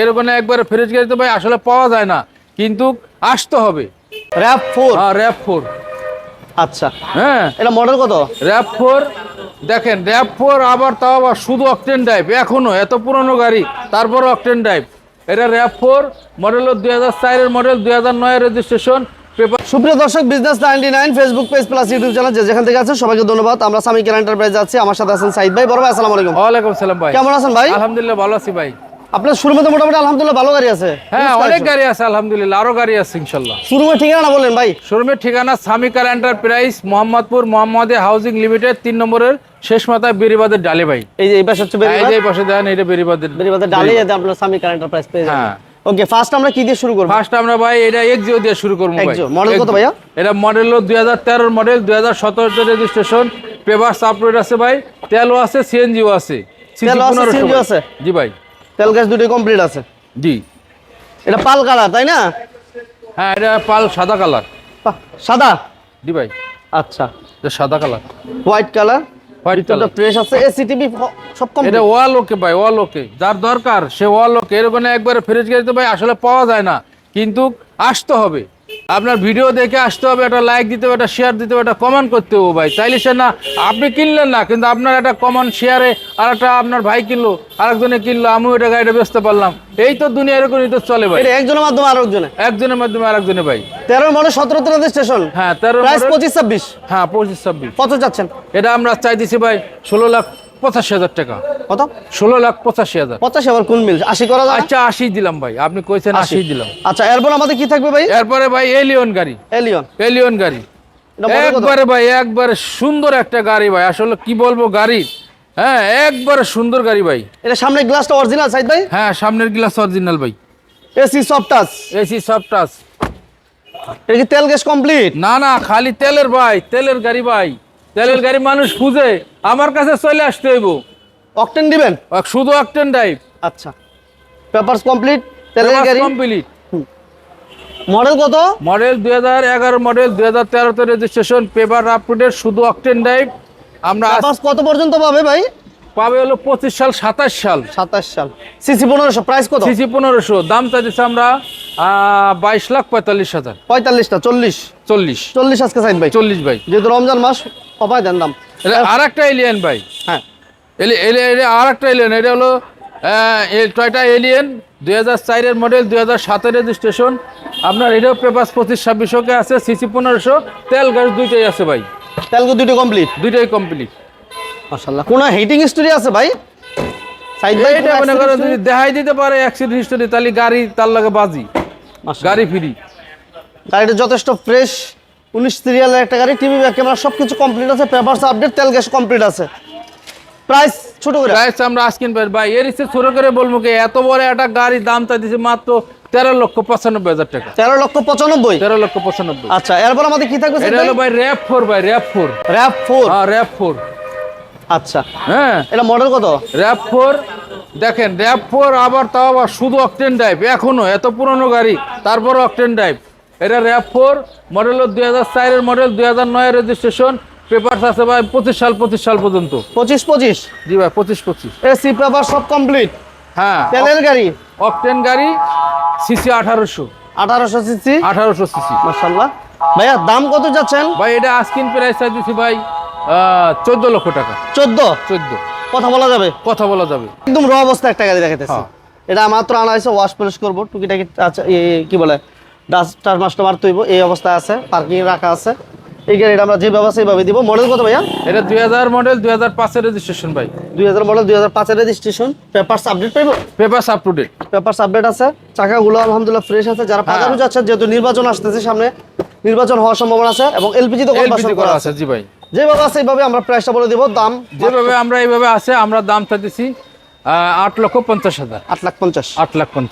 এরকম একবারে ফ্রেশ গাড়ি তো ভাই আসলে পাওয়া যায় না কিন্তু আসতে হবে। RAV four? হ্যাঁ র্যাপ ফোর। আচ্ছা। হ্যাঁ। এটা মডেল কত? র্যাপ ফোর দেখেন র্যাপ ফোর আবার তাও আবার শুধু অকটেন ড্রাইভ এখনও এত পুরনো গাড়ি তারপর অকটেন ড্রাইভ এটা র্যাপ ফোর মডেল দুই হাজার চারের মডেল দুই হাজার নয়ের রেজিস্ট্রেশন পেপার সুপ্রিয় দর্শক business ninety nine Facebook page plus YouTube channel যেখান থেকে আছেন সবাইকে ধন্যবাদ। আমরা সামি কেয়ার এন্টারপ্রাইজ আছি আমার সাথে আছেন সাইদ ভাই। বড় ভাই আসসালামু আলাইকুম। ওয়ালাইকুম সালাম ভাই। কেমন আছেন ভাই? আলহামদুলিল্লাহ ভালো আছি ভাই। আপনার শুরু মোটামুটি আলহামদুলিল্লাহ ভালো গাড়ি আছে। হ্যাঁ অনেক গাড়ি আছে। আলহামদুলিল্লাহ আরও গাড়ি আছে ইনশাল্লাহ। শুরুমে ঠিকানা বললেন ভাই। শোরুমের ঠিকানা সামিকার এন্টারপ্রাইজ মোহাম্মদপুর মোহাম্মদে হাউজিং লিমিটেড তিন নম্বরের শেষ মাথায় বেরিবাদের ডালে ভাই। এই যে এই পাশে হচ্ছে এই যে এই পাশে দেখেন এটা বেরিবাদের বেরিবাদের ডালে যেতে আপনার সামি কার এন্টারপ্রাইজ পেয়ে হ্যাঁ। ওকে ফার্স্ট আমরা কি দিয়ে শুরু করব? ফার্স্ট আমরা ভাই এটা এক্সিও দিয়ে শুরু করব ভাই। Model কত। ভাইয়া? এটা মডেল হলো দুই হাজার তেরোর মডেল দুই হাজার সতেরোতে রেজিস্ট্রেশন পেপার আপলোড আছে ভাই তেলও আছে সিএনজিও আছে। CC তেলও আছে, 1500 আছে? জি ভাই। তেল গ্যাস দুটোই কমপ্লিট আছে। জি। এটা পাল কালার তাই না? হ্যাঁ এটা পাল সাদা কালার। সাদা? জি ভাই। আচ্ছা। এটা সাদা colour. White colour? White colour. Fresh আছে এসি টিভি সব কমপ্লিট এটা ওয়াল ওকে ভাই ওয়াল ওকে। যার দরকার সে ওয়াল ওকে। এরকম একবারে ফ্রেশ গাড়ি তো ভাই আসলে পাওয়া যায় না। কিন্তু আসতে হবে। আপনার ভিডিও দেখে আসতে হবে একটা লাইক দিতে হবে একটা শেয়ার দিতে হবে একটা কমেন্ট করতে হবে ভাই। তাইলে সে না আপনি কিনলেন না কিন্তু আপনার একটা কমন শেয়ারে আর একটা আপনার ভাই কিনলো আরেকজনে কিনলো আমিও এটা গাড়িটা বেচতে পারলাম। এই তো দুনিয়া এরকমই তো চলে ভাই। এটা একজনের মাধ্যমে আর একজনে একজনের মাধ্যমে আরেকজনে ভাই। তেরো মডেল সতেরো তেরো স্টেশন হ্যাঁ তেরো পঁচিশ ছাব্বিশ। হ্যাঁ পঁচিশ ছাব্বিশ। কত যাচ্ছেন এটা আমরা চাইতেছি ভাই ষোলো লাখ পঁচাশি হাজার টাকা। কত? ষোলো লাখ পঁচাশি হাজার। পঁচাশি আবার কোন মিল? আশি করা যায় আচ্ছা আশি দিলাম ভাই। আপনি কইছেন আশি। দিলাম। আচ্ছা এরপর আমাদের কি থাকবে ভাই? এরপরে ভাই এলিয়ন গাড়ি। এলিয়ন এলিয়ন গাড়ি? একবারে ভাই একবারে সুন্দর একটা গাড়ি ভাই। আসলে কি বলব গাড়ি। হ্যাঁ একবারে সুন্দর গাড়ি ভাই। এটা সামনে গ্লাসটা অরিজিনাল সাইড ভাই? হ্যাঁ সামনের গ্লাস অরিজিনাল ভাই। এসি সফট টাচ এসি সব টাচ এটা কি তেল গ্যাস কমপ্লিট না না খালি তেলের ভাই তেলের গাড়ি ভাই। তেলের গাড়ি মানুষ খুঁজে আমার কাছে চলে আসতে হইব। অকটেন দিবেন? শুধু অকটেন ড্রাইভ আচ্ছা। পেপারস কমপ্লিট তেলের গাড়ি? কমপ্লিট মডেল কত? মডেল দুই হাজার এগারো মডেল দুই হাজার তেরোতে registration paper up to date শুধু অকটেন ড্রাইভ আমরা কত পর্যন্ত পাবে ভাই? পাবে হলো পঁচিশ সাল সাতাশ সাল। সাতাশ সাল। সিসি পনেরোশো প্রাইস কত? সিসি পনেরোশো দাম চাইতেছে আমরা বাইশ লাখ পঁয়তাল্লিশ হাজার। পঁয়তাল্লিশটা চল্লিশ। চল্লিশ। চল্লিশ আজকে সাইন ভাই। চল্লিশ ভাই। যেহেতু রমজান মাস দেন দাম আর একটা এলিয়েন ভাই। হ্যাঁ। আর একটা এলিয়েন এটা হলো টয়টা এলিয়েন দুই হাজার চারের মডেল দুই হাজার সাতের রেজিস্ট্রেশন আপনার এটাও পেপার পঁচিশ ছাব্বিশকে আছে সিসি পনেরোশো তেল গ্যাস দুইটাই আছে ভাই। তেলগু দুটো কমপ্লিট দুইটাই কমপ্লিট মাশাল্লাহ কোন হিটিং স্টোরি আছে ভাই? সাইড মনে করেন যদি দেখাই দিতে পারে অ্যাক্সিডেন্ট হিস্টোরি তাহলে গাড়ি তার লাগে বাজি। গাড়ি ফ্রি। গাড়িটা যথেষ্ট ফ্রেশ উনিশ সিরিয়ালের একটা গাড়ি টিভি ব্যাক ক্যামেরা সব কিছু কমপ্লিট আছে পেপারস আপডেট তেল গ্যাস কমপ্লিট আছে। প্রাইস ছোট করে। প্রাইস আমরা আজকিন পাই ভাই এর ইচ্ছে ছোট করে বলব কি এত বড় একটা গাড়ি দাম তা দিছে মাত্র তেরো লক্ষ পঁচানব্বই হাজার টাকা। তেরো লক্ষ পঁচানব্বই? তেরো লক্ষ পঁচানব্বই। আচ্ছা এরপর আমাদের কি থাকবে এটা হলো ভাই র্যাপ ফোর ভাই র্যাপ ফোর র্যাপ ফোর হ্যাঁ র্যাপ ফোর আচ্ছা। হ্যাঁ। এটা মডেল কত? র্যাপ ফোর দেখেন র্যাপ ফোর আবার তাও আবার শুধু অকটেন ড্রাইভ এখনও এত পুরনো গাড়ি তারপর অকটেন ড্রাইভ এটা র্যাপ ফোর মডেল দুই হাজার চারের মডেল দুই হাজার নয়ের রেজিস্ট্রেশন পেপার আছে ভাই পঁচিশ সাল পঁচিশ সাল পর্যন্ত। পঁচিশ পঁচিশ? জি ভাই পঁচিশ পঁচিশ। এসি পেপার সব কমপ্লিট হ্যাঁ তেলের গাড়ি? অকটেন গাড়ি সিসি আঠারোশো। আঠারোশো সিসি আঠারোশো সিসি মার্শাল্লাহ ভাইয়া দাম কত যাচ্ছেন ভাই এটা আস্কিন প্রাইস চাইতেছি ভাই চোদ্দ লক্ষ টাকা। চোদ্দ? চোদ্দ। কথা বলা যাবে? কথা বলা যাবে। একদম র অবস্থা একটা গাড়ি দেখাতেছি হ্যাঁ। এটা মাত্র আনা হয়েছে ওয়াশ পলিশ করব টুকিটাকি আচ্ছা কি বলে? ডাস্টার মাস্টার মারতে হইব এই অবস্থায় আছে পার্কিং রাখা আছে। এই গাড়িটা আমরা যে ব্যবস্থা এইভাবে দিব। মডেল কত ভাইয়া? এটা দুই হাজার মডেল দুই হাজার পাঁচের রেজিস্ট্রেশন ভাই। দুই হাজার মডেল দুই হাজার পাঁচের রেজিস্ট্রেশন পেপারস আপডেট পাইব? Paper up to date papers update আছে। চাকাগুলো আলহামদুলিল্লাহ ফ্রেশ আছে। যারা হ্যাঁ। পাজারও যাচ্ছে যেহেতু নির্বাচন আসতেছে সামনে নির্বাচন হওয়ার সম্ভাবনা আছে এবং এলপিজি তো এলপিজি করা আছে জি ভাই। যেভাবে আছে এইভাবে আমরা প্রাইসটা বলে দিব। দাম যেভাবে আমরা এইভাবে আছে আমরা দাম চাইতেছি আট লক্ষ পঞ্চাশ হাজার। আট লাখ পঞ্চাশ। আট লাখ পঞ্চাশ।